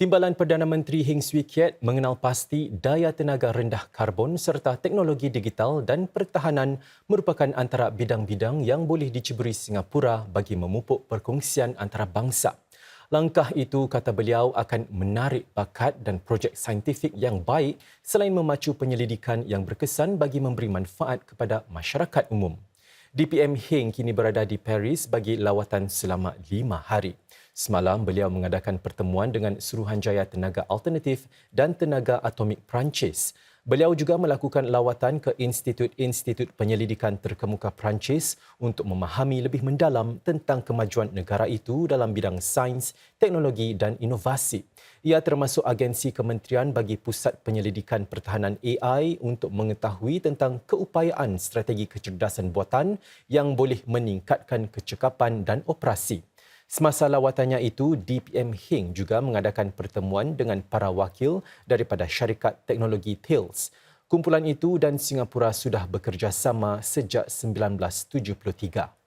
Timbalan Perdana Menteri Heng Swee Keat mengenal pasti daya tenaga rendah karbon serta teknologi digital dan pertahanan merupakan antara bidang-bidang yang boleh diceburi Singapura bagi memupuk perkongsian antarabangsa. Langkah itu, kata beliau, akan menarik bakat dan projek saintifik yang baik selain memacu penyelidikan yang berkesan bagi memberi manfaat kepada masyarakat umum. DPM Heng kini berada di Paris bagi lawatan selama lima hari. Semalam beliau mengadakan pertemuan dengan Suruhanjaya Tenaga Alternatif dan Tenaga Atomik Perancis. Beliau juga melakukan lawatan ke institut-institut penyelidikan terkemuka Perancis untuk memahami lebih mendalam tentang kemajuan negara itu dalam bidang sains, teknologi dan inovasi. Ia termasuk agensi kementerian bagi Pusat Penyelidikan Pertahanan AI untuk mengetahui tentang keupayaan strategi kecerdasan buatan yang boleh meningkatkan kecekapan dan operasi. Semasa lawatannya itu, DPM Hing juga mengadakan pertemuan dengan para wakil daripada syarikat teknologi Tails. Kumpulan itu dan Singapura sudah bekerjasama sejak 1973.